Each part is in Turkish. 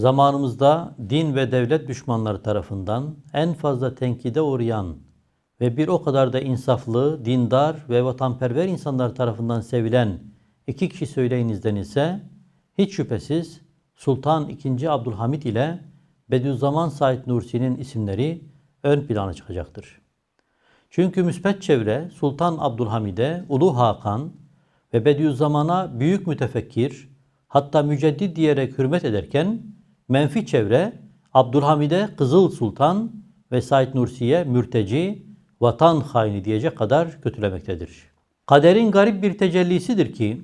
zamanımızda din ve devlet düşmanları tarafından en fazla tenkide uğrayan ve bir o kadar da insaflı, dindar ve vatanperver insanlar tarafından sevilen iki kişi söyleyinizden ise hiç şüphesiz Sultan II. Abdülhamit ile Bediüzzaman Said Nursi'nin isimleri ön plana çıkacaktır. Çünkü müspet çevre Sultan Abdülhamid'e Ulu Hakan ve Bediüzzaman'a büyük mütefekkir hatta müceddit diyerek hürmet ederken menfi çevre Abdülhamid'e Kızıl Sultan ve Said Nursi'ye mürteci, vatan haini diyecek kadar kötülemektedir. Kaderin garip bir tecellisidir ki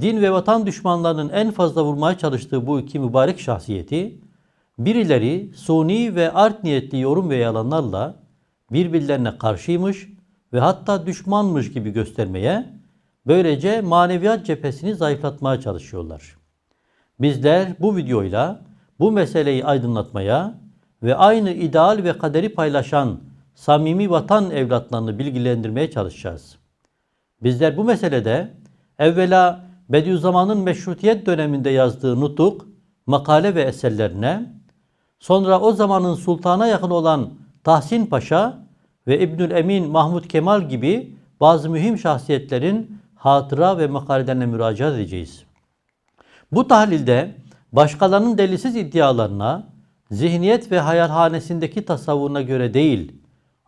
din ve vatan düşmanlarının en fazla vurmaya çalıştığı bu iki mübarek şahsiyeti birileri suni ve art niyetli yorum ve yalanlarla birbirlerine karşıymış ve hatta düşmanmış gibi göstermeye, böylece maneviyat cephesini zayıflatmaya çalışıyorlar. Bizler bu videoyla bu meseleyi aydınlatmaya ve aynı ideal ve kaderi paylaşan samimi vatan evlatlarını bilgilendirmeye çalışacağız. Bizler bu meselede evvela Bediüzzaman'ın meşrutiyet döneminde yazdığı nutuk, makale ve eserlerine, sonra o zamanın sultana yakın olan Tahsin Paşa ve İbnül Emin Mahmud Kemal gibi bazı mühim şahsiyetlerin hatıra ve makalelerine müracaat edeceğiz. Bu tahlilde başkalarının delilsiz iddialarına, zihniyet ve hayalhanesindeki tasavvuruna göre değil,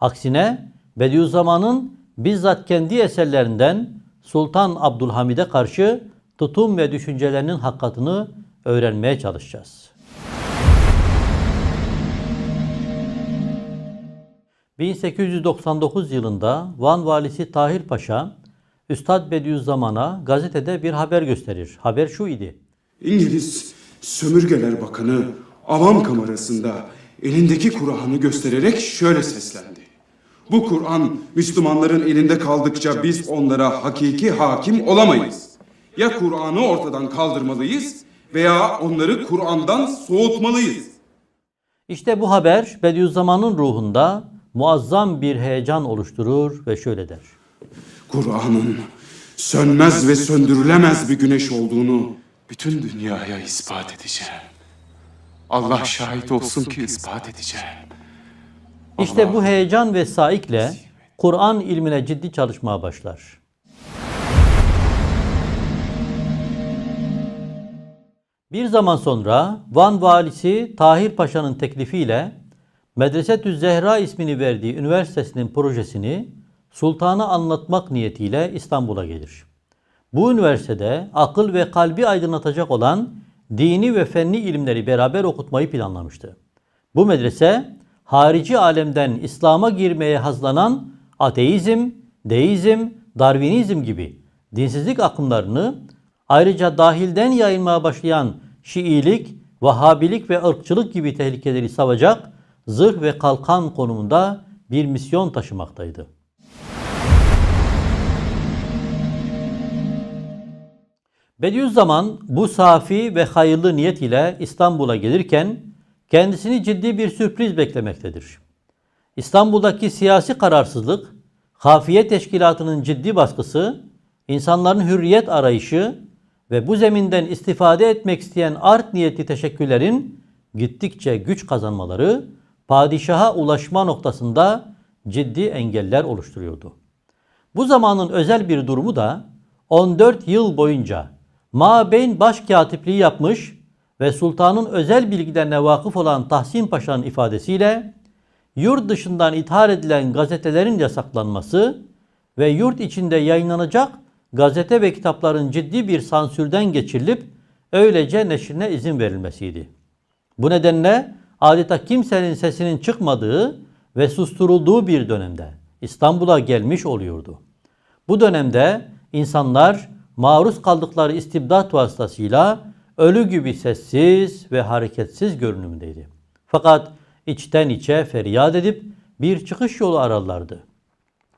aksine Bediüzzaman'ın bizzat kendi eserlerinden Sultan Abdülhamid'e karşı tutum ve düşüncelerinin hakikatını öğrenmeye çalışacağız. 1899 yılında Van valisi Tahir Paşa, Üstad Bediüzzaman'a gazetede bir haber gösterir. Haber şu idi. İngiliz Sömürgeler Bakanı avam kamerasında elindeki Kur'an'ı göstererek şöyle seslendi. Bu Kur'an Müslümanların elinde kaldıkça biz onlara hakiki hakim olamayız. Ya Kur'an'ı ortadan kaldırmalıyız veya onları Kur'an'dan soğutmalıyız. İşte bu haber Bediüzzaman'ın ruhunda muazzam bir heyecan oluşturur ve şöyle der. Kur'an'ın sönmez ve söndürülemez bir güneş olduğunu bütün dünyaya ispat edeceğim. Allah şahit olsun ki ispat edeceğim. İşte bu heyecan ve saikle Kur'an ilmine ciddi çalışmaya başlar. Bir zaman sonra Van valisi Tahir Paşa'nın teklifiyle Medresetü Zehra ismini verdiği üniversitesinin projesini sultana anlatmak niyetiyle İstanbul'a gelir. Bu üniversitede akıl ve kalbi aydınlatacak olan dini ve fenni ilimleri beraber okutmayı planlamıştı. Bu medrese harici alemden İslam'a girmeye hazlanan ateizm, deizm, darwinizm gibi dinsizlik akımlarını ayrıca dahilden yayılmaya başlayan Şiilik, Vahabilik ve ırkçılık gibi tehlikeleri savacak zırh ve kalkan konumunda bir misyon taşımaktaydı. Bediüzzaman bu safi ve hayırlı niyet ile İstanbul'a gelirken kendisini ciddi bir sürpriz beklemektedir. İstanbul'daki siyasi kararsızlık, hafiye teşkilatının ciddi baskısı, insanların hürriyet arayışı ve bu zeminden istifade etmek isteyen art niyetli teşekkürlerin gittikçe güç kazanmaları padişaha ulaşma noktasında ciddi engeller oluşturuyordu. Bu zamanın özel bir durumu da 14 yıl boyunca Mabeyn başkatipliği yapmış ve sultanın özel bilgilerine vakıf olan Tahsin Paşa'nın ifadesiyle yurt dışından ithal edilen gazetelerin yasaklanması ve yurt içinde yayınlanacak gazete ve kitapların ciddi bir sansürden geçirilip öylece neşrine izin verilmesiydi. Bu nedenle adeta kimsenin sesinin çıkmadığı ve susturulduğu bir dönemde İstanbul'a gelmiş oluyordu. Bu dönemde insanlar maruz kaldıkları istibdat vasıtasıyla ölü gibi sessiz ve hareketsiz görünümdeydi. Fakat içten içe feryat edip bir çıkış yolu ararlardı.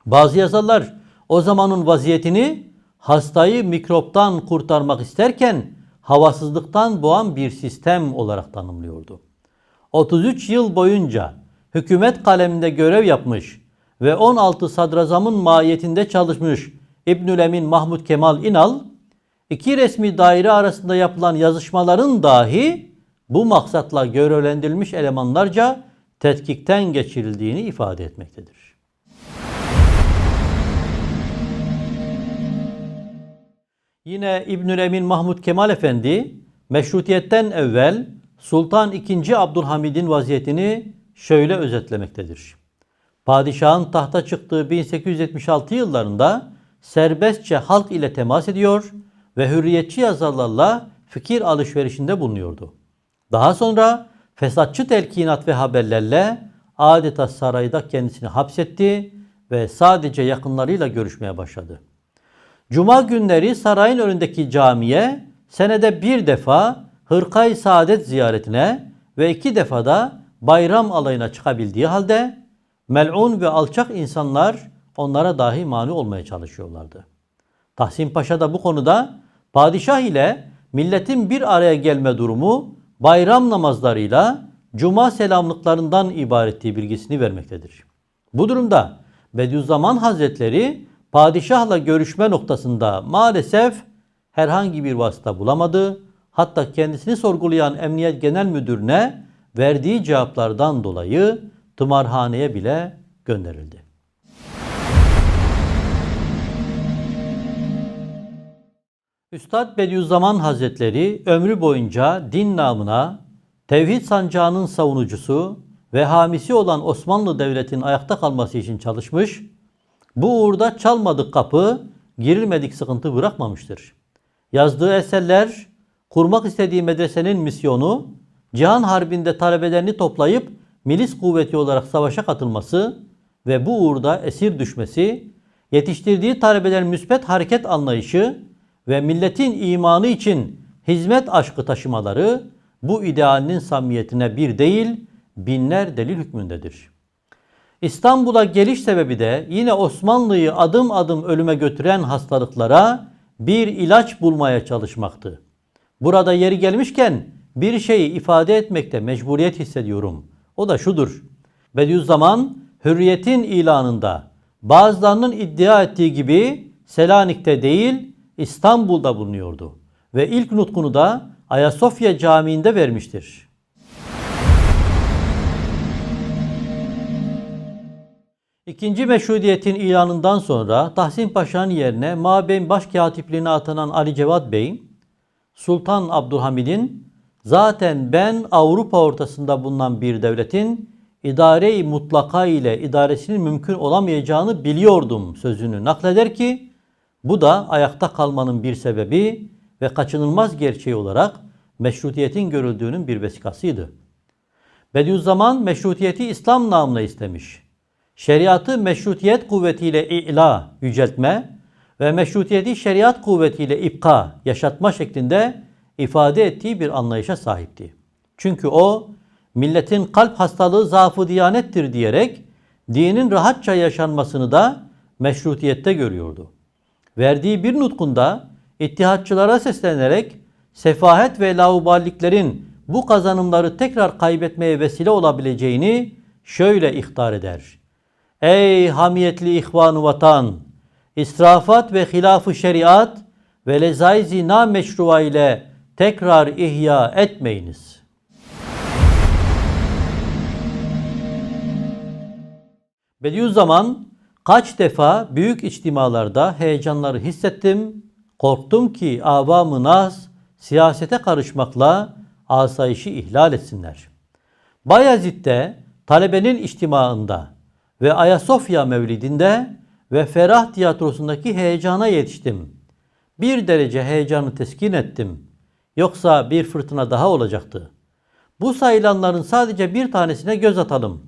Bazı yazarlar o zamanın vaziyetini hastayı mikroptan kurtarmak isterken havasızlıktan boğan bir sistem olarak tanımlıyordu. 33 yıl boyunca hükümet kaleminde görev yapmış ve 16 sadrazamın mahiyetinde çalışmış İbnül Emin Mahmud Kemal İnal, iki resmi daire arasında yapılan yazışmaların dahi bu maksatla görevlendirilmiş elemanlarca tetkikten geçirildiğini ifade etmektedir. Yine İbnül Emin Mahmud Kemal Efendi meşrutiyetten evvel Sultan II. Abdülhamid'in vaziyetini şöyle özetlemektedir. Padişahın tahta çıktığı 1876 yıllarında serbestçe halk ile temas ediyor ve hürriyetçi yazarlarla fikir alışverişinde bulunuyordu. Daha sonra fesatçı telkinat ve haberlerle adeta sarayda kendisini hapsetti ve sadece yakınlarıyla görüşmeye başladı. Cuma günleri sarayın önündeki camiye senede bir defa Hırkay Saadet ziyaretine ve iki defada bayram alayına çıkabildiği halde melun ve alçak insanlar onlara dahi mani olmaya çalışıyorlardı. Tahsin Paşa da bu konuda padişah ile milletin bir araya gelme durumu bayram namazlarıyla cuma selamlıklarından ibarettiği bilgisini vermektedir. Bu durumda Bediüzzaman Hazretleri padişahla görüşme noktasında maalesef herhangi bir vasıta bulamadı. Hatta kendisini sorgulayan Emniyet Genel Müdürüne verdiği cevaplardan dolayı tımarhaneye bile gönderildi. Üstad Bediüzzaman Hazretleri ömrü boyunca din namına tevhid sancağının savunucusu ve hamisi olan Osmanlı Devleti'nin ayakta kalması için çalışmış, bu uğurda çalmadık kapı, girilmedik sıkıntı bırakmamıştır. Yazdığı eserler, kurmak istediği medresenin misyonu, Cihan Harbi'nde talebelerini toplayıp milis kuvveti olarak savaşa katılması ve bu uğurda esir düşmesi, yetiştirdiği talebelerin müspet hareket anlayışı ve milletin imanı için hizmet aşkı taşımaları bu idealinin samimiyetine bir değil binler delil hükmündedir. İstanbul'a geliş sebebi de yine Osmanlı'yı adım adım ölüme götüren hastalıklara bir ilaç bulmaya çalışmaktı. Burada yeri gelmişken bir şeyi ifade etmekte mecburiyet hissediyorum. O da şudur. Bediüzzaman hürriyetin ilanında bazılarının iddia ettiği gibi Selanik'te değil İstanbul'da bulunuyordu. Ve ilk nutkunu da Ayasofya Camii'nde vermiştir. İkinci meşrudiyetin ilanından sonra Tahsin Paşa'nın yerine Mabey'in başkatipliğine atanan Ali Cevat Bey, Sultan Abdülhamid'in zaten ben Avrupa ortasında bulunan bir devletin idare-i mutlaka ile idaresinin mümkün olamayacağını biliyordum sözünü nakleder ki bu da ayakta kalmanın bir sebebi ve kaçınılmaz gerçeği olarak meşrutiyetin görüldüğünün bir vesikasıydı. Bediüzzaman meşrutiyeti İslam namına istemiş. Şeriatı meşrutiyet kuvvetiyle ila, yüceltme ve meşrutiyeti şeriat kuvvetiyle ipka, yaşatma şeklinde ifade ettiği bir anlayışa sahipti. Çünkü o milletin kalp hastalığı zaafı diyanettir diyerek dinin rahatça yaşanmasını da meşrutiyette görüyordu. Verdiği bir nutkunda ittihatçılara seslenerek sefahet ve lauballiklerin bu kazanımları tekrar kaybetmeye vesile olabileceğini şöyle ihtar eder. Ey hamiyetli ihvan vatan! İsrafat ve hilafı şeriat ve lezaizi meşruva ile tekrar ihya etmeyiniz. Bediüzzaman kaç defa büyük içtimalarda heyecanları hissettim, korktum ki avamı nas siyasete karışmakla asayişi ihlal etsinler. Bayezid'de talebenin içtimaında ve Ayasofya mevlidinde ve Ferah tiyatrosundaki heyecana yetiştim. Bir derece heyecanı teskin ettim. Yoksa bir fırtına daha olacaktı. Bu sayılanların sadece bir tanesine göz atalım.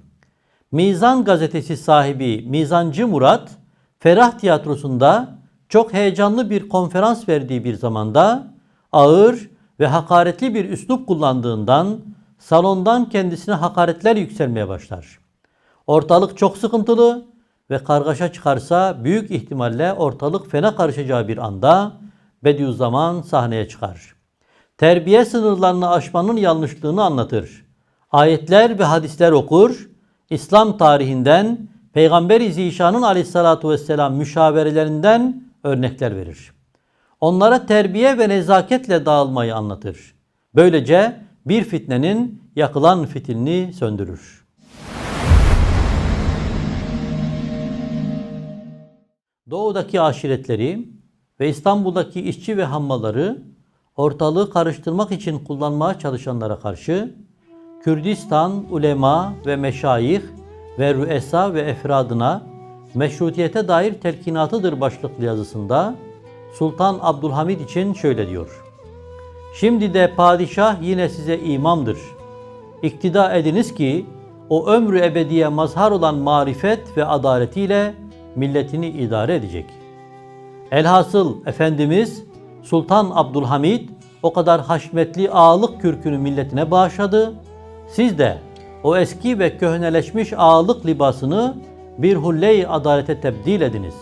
Mizan gazetesi sahibi Mizancı Murat, Ferah tiyatrosunda çok heyecanlı bir konferans verdiği bir zamanda ağır ve hakaretli bir üslup kullandığından salondan kendisine hakaretler yükselmeye başlar. Ortalık çok sıkıntılı ve kargaşa çıkarsa büyük ihtimalle ortalık fena karışacağı bir anda Bediüzzaman sahneye çıkar. Terbiye sınırlarını aşmanın yanlışlığını anlatır. Ayetler ve hadisler okur. İslam tarihinden Peygamber-i Zişan'ın aleyhissalatu vesselam müşaverelerinden örnekler verir. Onlara terbiye ve nezaketle dağılmayı anlatır. Böylece bir fitnenin yakılan fitilini söndürür. Doğudaki aşiretleri ve İstanbul'daki işçi ve hammaları ortalığı karıştırmak için kullanmaya çalışanlara karşı Kürdistan ulema ve meşayih ve rüesa ve efradına meşrutiyete dair telkinatıdır başlıklı yazısında Sultan Abdülhamid için şöyle diyor. Şimdi de padişah yine size imamdır. İktida ediniz ki o ömrü ebediye mazhar olan marifet ve adaletiyle milletini idare edecek. Elhasıl Efendimiz Sultan Abdülhamid o kadar haşmetli ağalık kürkünü milletine bağışladı. Siz de o eski ve köhneleşmiş ağalık libasını bir hulle-i adalete tebdil ediniz.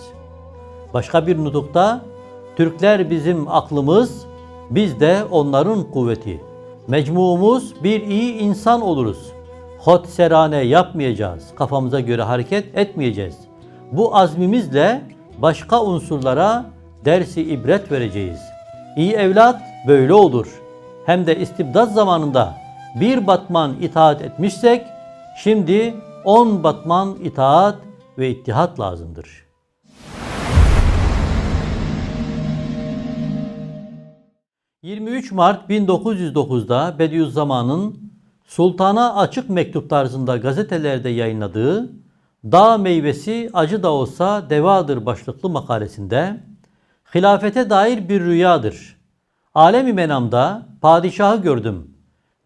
Başka bir nutukta Türkler bizim aklımız, biz de onların kuvveti. Mecmuumuz bir iyi insan oluruz. Hot serane yapmayacağız. Kafamıza göre hareket etmeyeceğiz. Bu azmimizle başka unsurlara dersi ibret vereceğiz. İyi evlat böyle olur. Hem de istibdat zamanında bir batman itaat etmişsek, şimdi on batman itaat ve ittihat lazımdır.'' 23 Mart 1909'da Bediüzzaman'ın Sultana açık mektup tarzında gazetelerde yayınladığı Dağ meyvesi acı da olsa devadır başlıklı makalesinde hilafete dair bir rüyadır. Alemi menamda padişahı gördüm.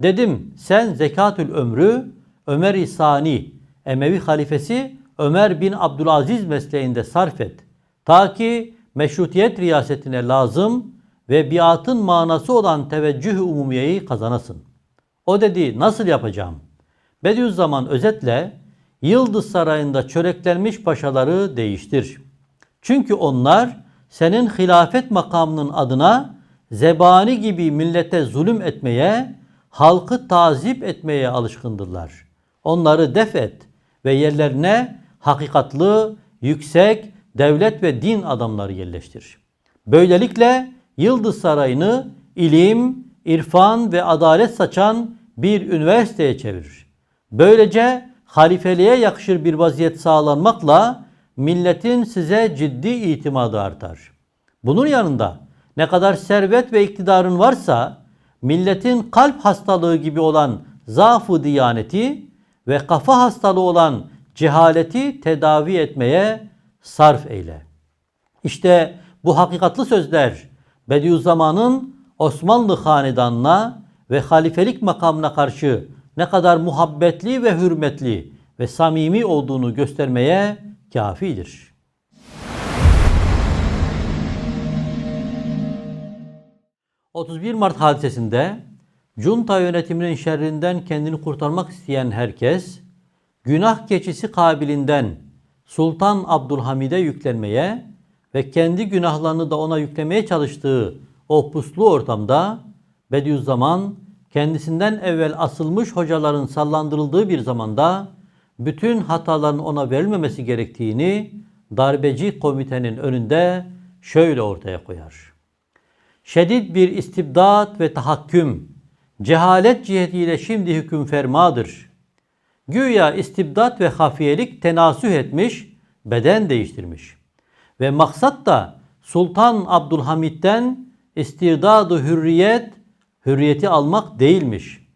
Dedim sen zekatül ömrü Ömer-i Sani, Emevi halifesi Ömer bin Abdülaziz mesleğinde sarf et. Ta ki meşrutiyet riyasetine lazım ve biatın manası olan teveccüh umumiyeyi kazanasın. O dedi nasıl yapacağım? Bediüzzaman özetle Yıldız Sarayı'nda çöreklenmiş paşaları değiştir. Çünkü onlar senin hilafet makamının adına zebani gibi millete zulüm etmeye, halkı tazip etmeye alışkındırlar. Onları def et ve yerlerine hakikatlı, yüksek, devlet ve din adamları yerleştir. Böylelikle Yıldız Sarayı'nı ilim, irfan ve adalet saçan bir üniversiteye çevirir. Böylece halifeliğe yakışır bir vaziyet sağlanmakla milletin size ciddi itimadı artar. Bunun yanında ne kadar servet ve iktidarın varsa milletin kalp hastalığı gibi olan zaafı diyaneti ve kafa hastalığı olan cehaleti tedavi etmeye sarf eyle. İşte bu hakikatlı sözler Bediüzzaman'ın Osmanlı hanedanına ve halifelik makamına karşı ne kadar muhabbetli ve hürmetli ve samimi olduğunu göstermeye kafidir. ...31 Mart hadisesinde... ...junta yönetiminin şerrinden kendini kurtarmak isteyen herkes... ...günah keçisi kabilinden... ...Sultan Abdülhamid'e yüklenmeye... ...ve kendi günahlarını da ona yüklemeye çalıştığı... ...o puslu ortamda... ...Bediüzzaman kendisinden evvel asılmış hocaların sallandırıldığı bir zamanda bütün hataların ona verilmemesi gerektiğini darbeci komitenin önünde şöyle ortaya koyar. Şedid bir istibdat ve tahakküm, cehalet cihetiyle şimdi hüküm fermadır. Güya istibdat ve hafiyelik tenasüh etmiş, beden değiştirmiş. Ve maksat da Sultan Abdülhamid'den istirdadı hürriyet hürriyeti almak değilmiş.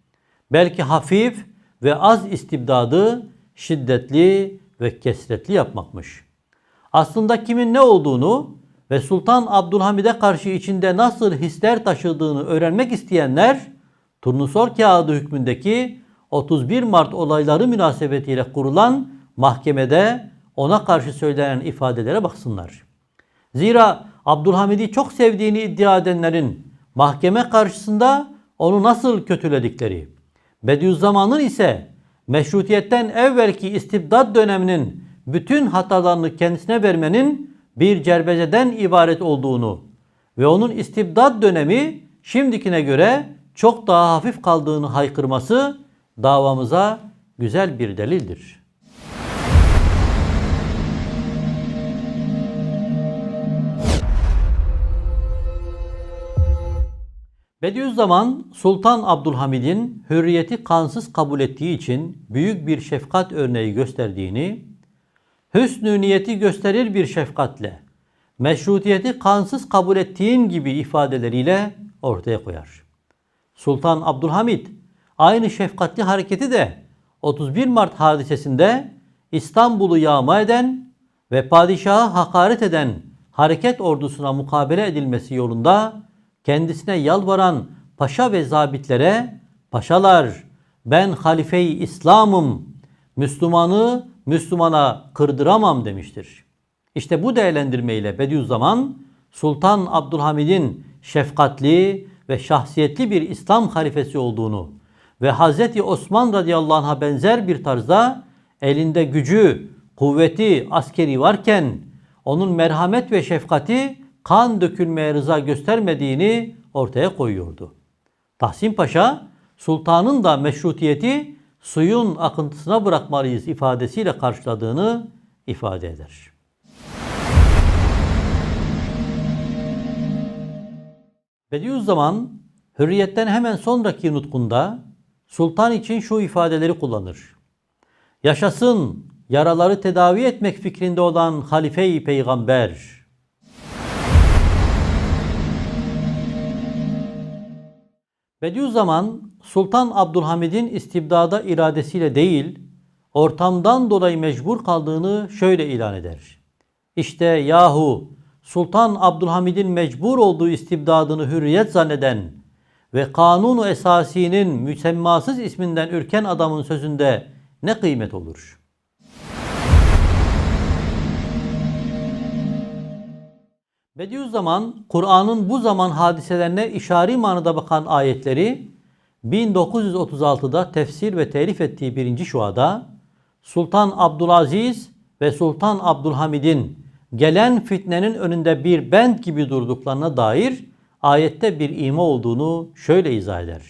Belki hafif ve az istibdadı şiddetli ve kesretli yapmakmış. Aslında kimin ne olduğunu ve Sultan Abdülhamid'e karşı içinde nasıl hisler taşıdığını öğrenmek isteyenler turnusol kağıdı hükmündeki 31 Mart olayları münasebetiyle kurulan mahkemede ona karşı söylenen ifadelere baksınlar. Zira Abdülhamid'i çok sevdiğini iddia edenlerin mahkeme karşısında onu nasıl kötüledikleri, Bediüzzaman'ın ise meşrutiyetten evvelki istibdat döneminin bütün hatalarını kendisine vermenin bir cerbezeden ibaret olduğunu ve onun istibdat dönemi şimdikine göre çok daha hafif kaldığını haykırması davamıza güzel bir delildir. Bediüzzaman Sultan Abdülhamid'in hürriyeti kansız kabul ettiği için büyük bir şefkat örneği gösterdiğini, hüsnü niyeti gösterir bir şefkatle, meşrutiyeti kansız kabul ettiğin gibi ifadeleriyle ortaya koyar. Sultan Abdülhamid aynı şefkatli hareketi de 31 Mart hadisesinde İstanbul'u yağma eden ve padişaha hakaret eden hareket ordusuna mukabele edilmesi yolunda kendisine yalvaran paşa ve zabitlere paşalar ben halife-i İslam'ım Müslümanı Müslümana kırdıramam demiştir. İşte bu değerlendirmeyle Bediüzzaman Sultan Abdülhamid'in şefkatli ve şahsiyetli bir İslam halifesi olduğunu ve Hazreti Osman radıyallahu anh'a benzer bir tarzda elinde gücü, kuvveti, askeri varken onun merhamet ve şefkati kan dökülmeye rıza göstermediğini ortaya koyuyordu. Tahsin Paşa, sultanın da meşrutiyeti suyun akıntısına bırakmalıyız ifadesiyle karşıladığını ifade eder. Bediüzzaman hürriyetten hemen sonraki nutkunda sultan için şu ifadeleri kullanır. Yaşasın yaraları tedavi etmek fikrinde olan halife-i peygamber. Bediüzzaman Sultan Abdülhamid'in istibdada iradesiyle değil, ortamdan dolayı mecbur kaldığını şöyle ilan eder. İşte yahu Sultan Abdülhamid'in mecbur olduğu istibdadını hürriyet zanneden ve kanunu esasinin müsemmasız isminden ürken adamın sözünde ne kıymet olur? Bediüzzaman Kur'an'ın bu zaman hadiselerine işari manada bakan ayetleri 1936'da tefsir ve telif ettiği birinci şuada Sultan Abdülaziz ve Sultan Abdülhamid'in gelen fitnenin önünde bir bent gibi durduklarına dair ayette bir ima olduğunu şöyle izah eder.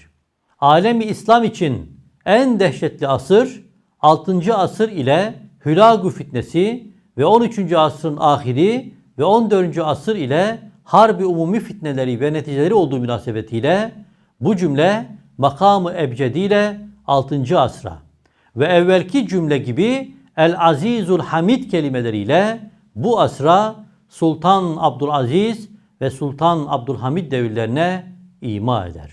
Alemi İslam için en dehşetli asır 6. asır ile Hülagu fitnesi ve 13. asrın ahiri ve 14. asır ile harbi umumi fitneleri ve neticeleri olduğu münasebetiyle bu cümle makamı ebcedi ile 6. asra ve evvelki cümle gibi El Azizul Hamid kelimeleriyle bu asra Sultan Abdülaziz ve Sultan Abdülhamid devirlerine ima eder.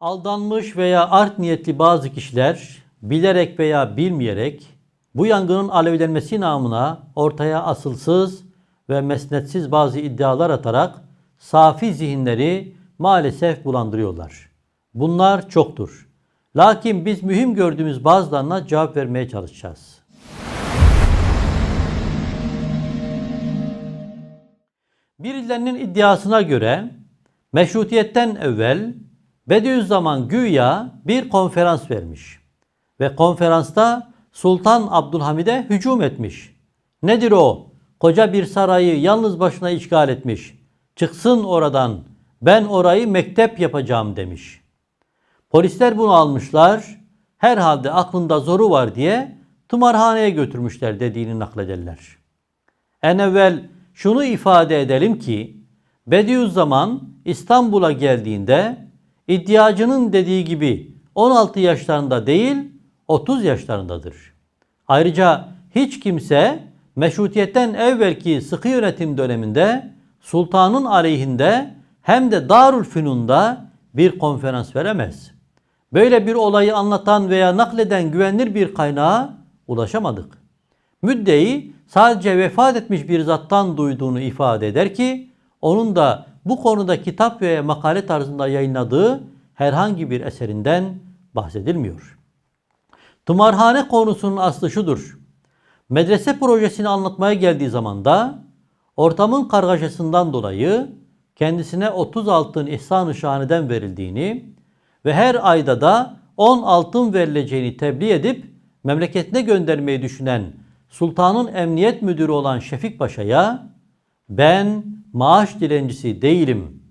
Aldanmış veya art niyetli bazı kişiler bilerek veya bilmeyerek bu yangının alevlenmesi namına ortaya asılsız ve mesnetsiz bazı iddialar atarak safi zihinleri maalesef bulandırıyorlar. Bunlar çoktur. Lakin biz mühim gördüğümüz bazılarına cevap vermeye çalışacağız. Birilerinin iddiasına göre meşrutiyetten evvel Bediüzzaman güya bir konferans vermiş ve konferansta Sultan Abdülhamid'e hücum etmiş. Nedir o? Koca bir sarayı yalnız başına işgal etmiş. Çıksın oradan. Ben orayı mektep yapacağım demiş. Polisler bunu almışlar. Herhalde aklında zoru var diye tımarhaneye götürmüşler dediğini naklederler. En evvel şunu ifade edelim ki Bediüzzaman İstanbul'a geldiğinde iddiacının dediği gibi 16 yaşlarında değil 30 yaşlarındadır. Ayrıca hiç kimse meşrutiyetten evvelki sıkı yönetim döneminde sultanın aleyhinde hem de Darül Fünun'da bir konferans veremez. Böyle bir olayı anlatan veya nakleden güvenilir bir kaynağa ulaşamadık. Müddeyi sadece vefat etmiş bir zattan duyduğunu ifade eder ki onun da bu konuda kitap veya makale tarzında yayınladığı herhangi bir eserinden bahsedilmiyor. Tımarhane konusunun aslı şudur. Medrese projesini anlatmaya geldiği zaman da ortamın kargaşasından dolayı kendisine 30 altın ihsan-ı şahaneden verildiğini ve her ayda da 10 altın verileceğini tebliğ edip memleketine göndermeyi düşünen sultanın emniyet müdürü olan Şefik Paşa'ya ben maaş dilencisi değilim.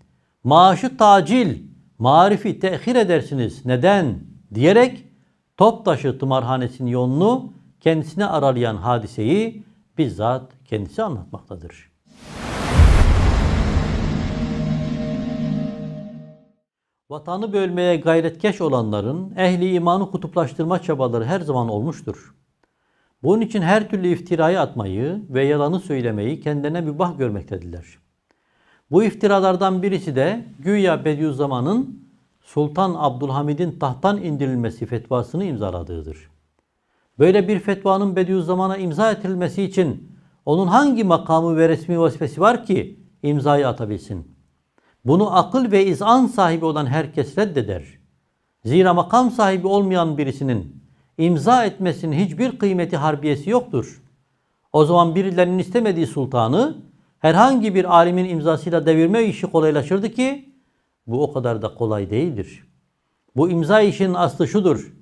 Maaşı tacil, marifi tehir edersiniz. Neden? diyerek Toptaşı tımarhanesinin yolunu kendisine aralayan hadiseyi bizzat kendisi anlatmaktadır. Vatanı bölmeye gayretkeş olanların ehli imanı kutuplaştırma çabaları her zaman olmuştur. Bunun için her türlü iftirayı atmayı ve yalanı söylemeyi kendilerine mübah görmektedirler. Bu iftiralardan birisi de güya Bediüzzaman'ın Sultan Abdülhamid'in tahttan indirilmesi fetvasını imzaladığıdır. Böyle bir fetvanın Bediüzzaman'a imza ettirilmesi için onun hangi makamı ve resmi vazifesi var ki imzayı atabilsin? Bunu akıl ve izan sahibi olan herkes reddeder. Zira makam sahibi olmayan birisinin imza etmesinin hiçbir kıymeti harbiyesi yoktur. O zaman birilerinin istemediği sultanı herhangi bir alimin imzasıyla devirme işi kolaylaşırdı ki bu o kadar da kolay değildir. Bu imza işinin aslı şudur.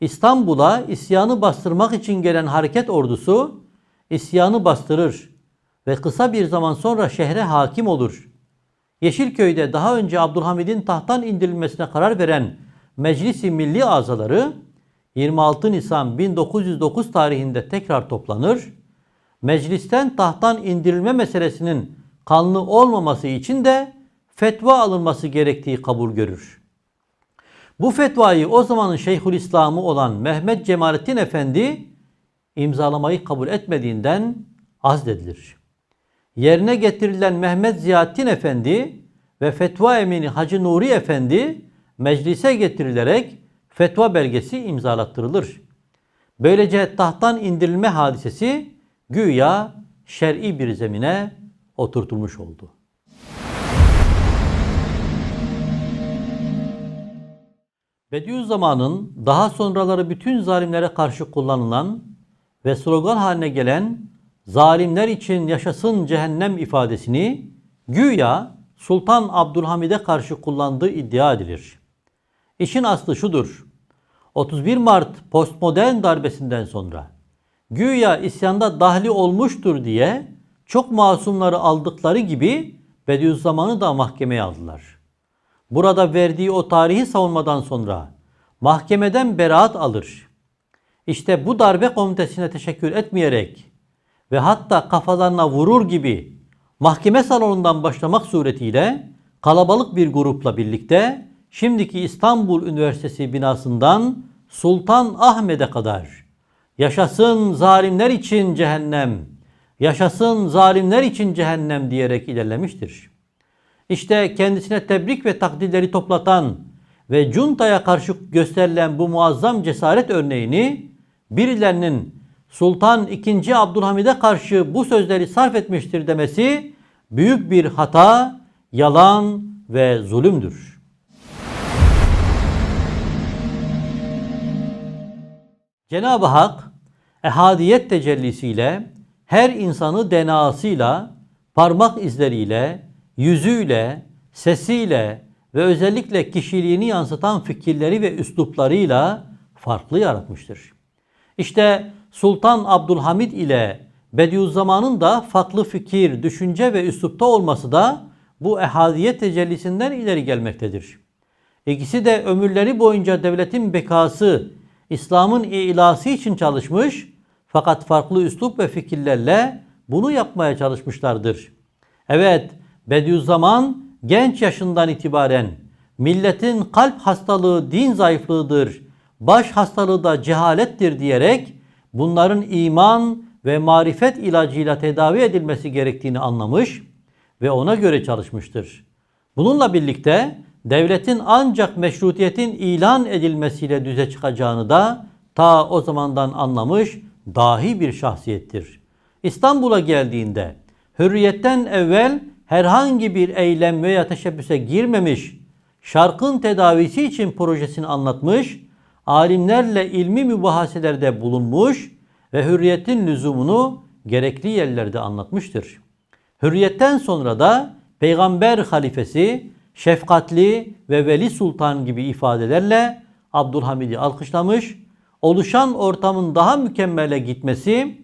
İstanbul'a isyanı bastırmak için gelen hareket ordusu isyanı bastırır ve kısa bir zaman sonra şehre hakim olur. Yeşilköy'de daha önce Abdülhamid'in tahttan indirilmesine karar veren Meclisi Milli Azaları 26 Nisan 1909 tarihinde tekrar toplanır. Meclisten tahttan indirilme meselesinin kanlı olmaması için de fetva alınması gerektiği kabul görür. Bu fetvayı o zamanın Şeyhülislam'ı olan Mehmet Cemalettin Efendi imzalamayı kabul etmediğinden azdedilir. Yerine getirilen Mehmet Ziyaettin Efendi ve fetva emini Hacı Nuri Efendi meclise getirilerek fetva belgesi imzalattırılır. Böylece tahttan indirilme hadisesi güya şer'i bir zemine oturtulmuş oldu. Bediüzzaman'ın daha sonraları bütün zalimlere karşı kullanılan ve slogan haline gelen zalimler için yaşasın cehennem ifadesini güya Sultan Abdülhamid'e karşı kullandığı iddia edilir. İşin aslı şudur. 31 Mart postmodern darbesinden sonra güya isyanda dahli olmuştur diye çok masumları aldıkları gibi Bediüzzaman'ı da mahkemeye aldılar. Burada verdiği o tarihi savunmadan sonra mahkemeden beraat alır. İşte bu darbe komitesine teşekkür etmeyerek ve hatta kafalarına vurur gibi mahkeme salonundan başlamak suretiyle kalabalık bir grupla birlikte şimdiki İstanbul Üniversitesi binasından Sultan Ahmet'e kadar yaşasın zalimler için cehennem, yaşasın zalimler için cehennem diyerek ilerlemiştir. İşte kendisine tebrik ve takdirleri toplatan ve cuntaya karşı gösterilen bu muazzam cesaret örneğini birilerinin Sultan II. Abdülhamid'e karşı bu sözleri sarf etmiştir demesi büyük bir hata, yalan ve zulümdür. Cenab-ı Hak ehadiyet tecellisiyle her insanı denasıyla, parmak izleriyle, yüzüyle, sesiyle ve özellikle kişiliğini yansıtan fikirleri ve üsluplarıyla farklı yaratmıştır. İşte Sultan Abdülhamid ile Bediüzzaman'ın da farklı fikir, düşünce ve üslupta olması da bu ehadiyet tecellisinden ileri gelmektedir. İkisi de ömürleri boyunca devletin bekası, İslam'ın ilası için çalışmış fakat farklı üslup ve fikirlerle bunu yapmaya çalışmışlardır. Evet, Bediüzzaman genç yaşından itibaren milletin kalp hastalığı din zayıflığıdır, baş hastalığı da cehalettir diyerek bunların iman ve marifet ilacıyla tedavi edilmesi gerektiğini anlamış ve ona göre çalışmıştır. Bununla birlikte devletin ancak meşrutiyetin ilan edilmesiyle düze çıkacağını da ta o zamandan anlamış dahi bir şahsiyettir. İstanbul'a geldiğinde hürriyetten evvel herhangi bir eylem veya teşebbüse girmemiş, şarkın tedavisi için projesini anlatmış, alimlerle ilmi mübahaselerde bulunmuş ve hürriyetin lüzumunu gerekli yerlerde anlatmıştır. Hürriyetten sonra da peygamber halifesi, şefkatli ve veli sultan gibi ifadelerle Abdülhamid'i alkışlamış, oluşan ortamın daha mükemmele gitmesi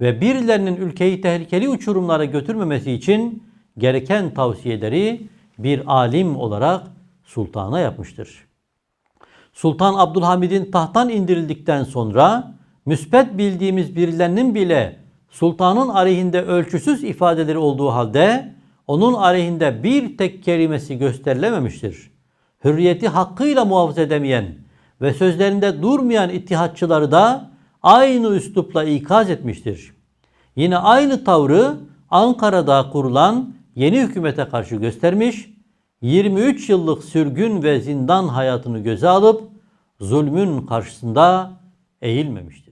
ve birilerinin ülkeyi tehlikeli uçurumlara götürmemesi için gereken tavsiyeleri bir alim olarak sultana yapmıştır. Sultan Abdülhamid'in tahttan indirildikten sonra müspet bildiğimiz birilerinin bile sultanın aleyhinde ölçüsüz ifadeleri olduğu halde onun aleyhinde bir tek kelimesi gösterilememiştir. Hürriyeti hakkıyla muhafaza edemeyen ve sözlerinde durmayan ittihatçıları da aynı üslupla ikaz etmiştir. Yine aynı tavrı Ankara'da kurulan yeni hükümete karşı göstermiş, 23 yıllık sürgün ve zindan hayatını göze alıp zulmün karşısında eğilmemiştir.